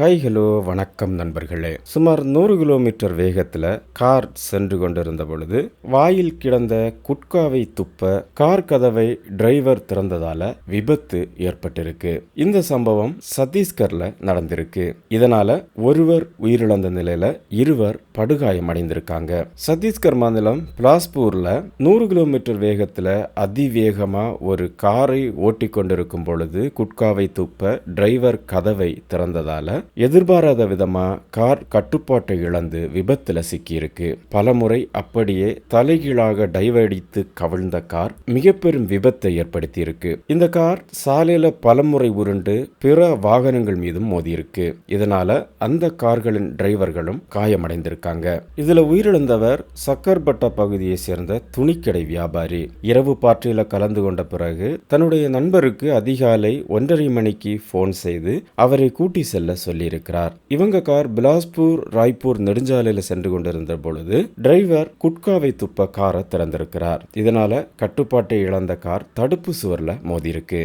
Hi hello வணக்கம் நண்பர்களே. சுமார் நூறு கிலோமீட்டர் வேகத்தில் கார் சென்று கொண்டிருந்த பொழுது வாயில் கிடந்த குட்காவை துப்ப கார் கதவை டிரைவர் திறந்ததால விபத்து ஏற்பட்டிருக்கு. இந்த சம்பவம் சத்தீஸ்கர்ல நடந்திருக்கு. இதனால ஒருவர் உயிரிழந்த நிலையில இருவர் படுகாயம் அடைந்திருக்காங்க சத்தீஸ்கர் மாநிலம் பிலாஸ்பூர்ல நூறு கிலோமீட்டர் வேகத்தில் அதிவேகமா ஒரு காரை ஓட்டிக்கொண்டிருக்கும் பொழுது குட்காவை துப்ப டிரைவர் கதவை திறந்ததால எதிர்பாராத விதமா கார் கட்டுப்பாட்டை இழந்து விபத்துல சிக்கியிருக்கு. பலமுறை அப்படியே தலைகீழாக டைவடித்து கவிழ்ந்த கார் மிக பெரும் விபத்தை ஏற்படுத்தியிருக்கு. இந்த கார் சாலையில பலமுறை உருண்டு பிற வாகனங்கள் மீதும் மோதியிருக்கு. இதனால அந்த கார்களின் டிரைவர்களும் காயமடைந்திருக்காங்க. இதுல உயிரிழந்தவர் சக்கர்பட்டா பகுதியை சேர்ந்த துணிக்கடை வியாபாரி. இரவு பார்ட்டியில கலந்து கொண்ட பிறகு தன்னுடைய நண்பருக்கு அதிகாலை ஒன்றரை மணிக்கு போன் செய்து அவரை கூட்டி செல்ல சொல்லி சொல்லியிருக்கிறார். இவங்க கார் பிலாஸ்பூர் ராய்ப்பூர் நெடுஞ்சாலையில சென்று கொண்டிருந்த பொழுது டிரைவர் குட்காவை துப்ப காரை திறந்திருக்கிறார். இதனால கட்டுப்பாட்டை இழந்த கார் தடுப்பு சுவர்ல மோதியிருக்கு.